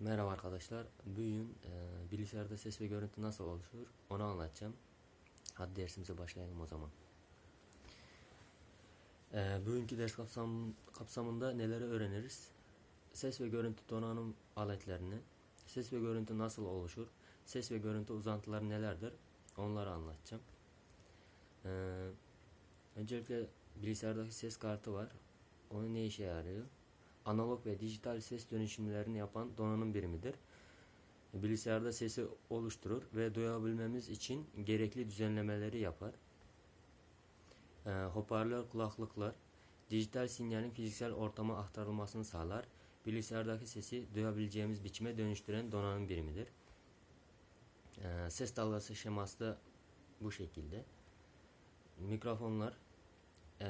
Merhaba arkadaşlar. Bugün e, bilgisayarda ses ve görüntü nasıl oluşur onu anlatacağım. Hadi dersimize başlayalım o zaman. E, bugünkü ders kapsam, kapsamında neleri öğreniriz? Ses ve görüntü donanım aletlerini, ses ve görüntü nasıl oluşur, ses ve görüntü uzantıları nelerdir onları anlatacağım. E, öncelikle bilgisayardaki ses kartı var. Onu ne işe yarıyor? Analog ve dijital ses dönüşümlerini yapan donanım birimidir. Bilgisayarda sesi oluşturur ve duyabilmemiz için gerekli düzenlemeleri yapar. E, hoparlör kulaklıklar dijital sinyalin fiziksel ortama aktarılmasını sağlar. Bilgisayardaki sesi duyabileceğimiz biçime dönüştüren donanım birimidir. E, ses dalgası şeması da bu şekilde. Mikrofonlar eee,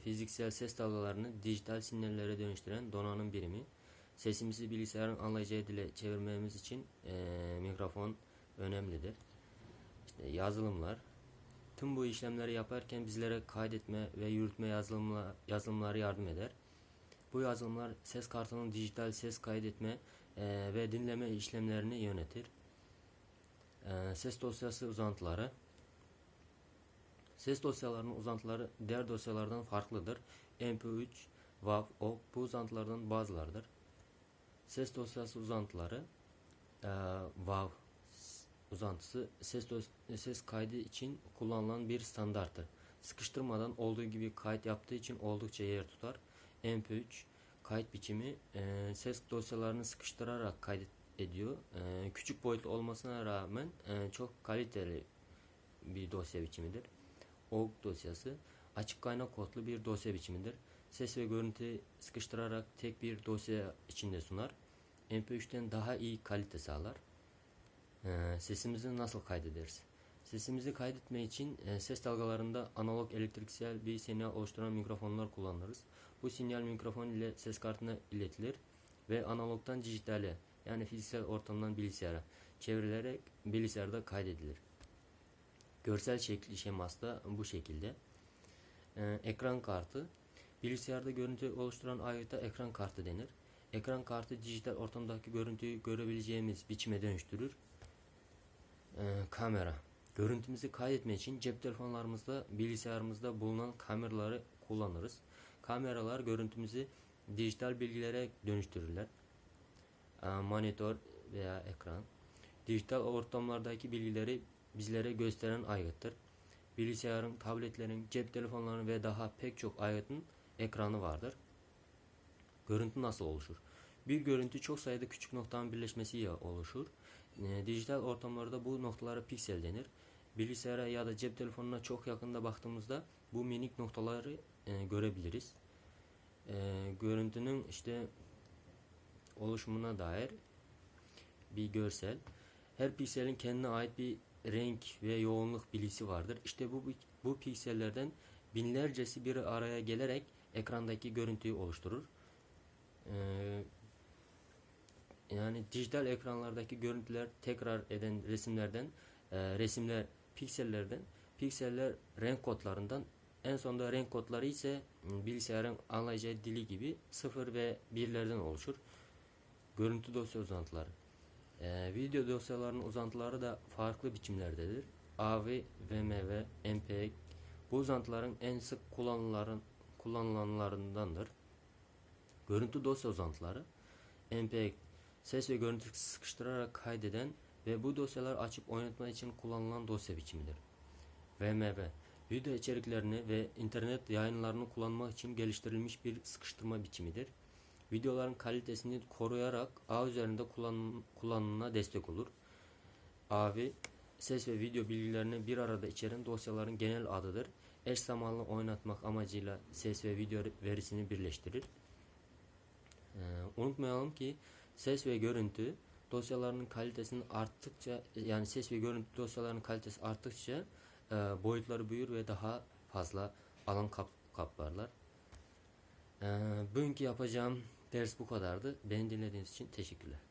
fiziksel ses dalgalarını dijital sinyallere dönüştüren donanım birimi. Sesimizi bilgisayarın anlayacağı dile çevirmemiz için eee, mikrofon önemlidir. İşte yazılımlar. Tüm bu işlemleri yaparken bizlere kaydetme ve yürütme yazılımla, yazılımları yardım eder. Bu yazılımlar ses kartının dijital ses kaydetme eee, ve dinleme işlemlerini yönetir. Eee, ses dosyası uzantıları. Ses dosyalarının uzantıları diğer dosyalardan farklıdır. MP3, WAV, OGG bu uzantılardan bazılarıdır. Ses dosyası uzantıları eee WAV uzantısı ses, ses kaydı için kullanılan bir standarttır. Sıkıştırmadan olduğu gibi kayıt yaptığı için oldukça yer tutar. MP3 kayıt biçimi eee, ses dosyalarını sıkıştırarak kaydet ediyor. Eee, küçük boyutlu olmasına rağmen eee, çok kaliteli bir dosya biçimidir. OGG dosyası açık kaynak kodlu bir dosya biçimidir. Ses ve görüntü sıkıştırarak tek bir dosya içinde sunar. MP3'ten daha iyi kalite sağlar. Ee, sesimizi nasıl kaydederiz? Sesimizi kaydetme için e, ses dalgalarında analog elektriksel bir sinyal oluşturan mikrofonlar kullanırız. Bu sinyal mikrofon ile ses kartına iletilir ve analogdan dijitale yani fiziksel ortamdan bilgisayara çevrilerek bilgisayarda kaydedilir. Görsel şekli şeması da bu şekilde. Ee, ekran kartı bilgisayarda görüntü oluşturan aygıta ekran kartı denir. Ekran kartı dijital ortamdaki görüntüyü görebileceğimiz biçime dönüştürür. Ee, kamera görüntümüzü kaydetmek için cep telefonlarımızda bilgisayarımızda bulunan kameraları kullanırız. Kameralar görüntümüzü dijital bilgilere dönüştürürler. Ee, monitör veya ekran dijital ortamlardaki bilgileri bizlere gösteren aygıttır. Bilgisayarın, tabletlerin, cep telefonlarının ve daha pek çok aygıtın ekranı vardır. Görüntü nasıl oluşur? Bir görüntü çok sayıda küçük noktanın birleşmesiyle oluşur. E, dijital ortamlarda bu noktalara piksel denir. Bilgisayara ya da cep telefonuna çok yakında baktığımızda bu minik noktaları e, görebiliriz. E, görüntünün işte oluşumuna dair bir görsel. Her pikselin kendine ait bir renk ve yoğunluk bilgisi vardır. İşte bu bu piksellerden binlercesi bir araya gelerek ekrandaki görüntüyü oluşturur. Ee, yani dijital ekranlardaki görüntüler tekrar eden resimlerden, e, resimler piksellerden, pikseller renk kodlarından, en sonunda renk kodları ise bilgisayarın anlayacağı dili gibi sıfır ve birlerden oluşur. Görüntü dosya uzantıları. Ee, video dosyalarının uzantıları da farklı biçimlerdedir. AV, VMV, MPEG bu uzantıların en sık kullanılan kullanılanlarındandır. Görüntü dosya uzantıları MPEG ses ve görüntü sıkıştırarak kaydeden ve bu dosyaları açıp oynatma için kullanılan dosya biçimidir. VMV video içeriklerini ve internet yayınlarını kullanmak için geliştirilmiş bir sıkıştırma biçimidir videoların kalitesini koruyarak ağ üzerinde kullan, kullanımına destek olur. AV ses ve video bilgilerini bir arada içeren dosyaların genel adıdır. Eş zamanlı oynatmak amacıyla ses ve video verisini birleştirir. Ee, unutmayalım ki ses ve görüntü dosyalarının kalitesinin arttıkça yani ses ve görüntü dosyalarının kalitesi arttıkça e, boyutları büyür ve daha fazla alan kap, kaplarlar. Ee, bugünkü yapacağım ders bu kadardı. Beni dinlediğiniz için teşekkürler.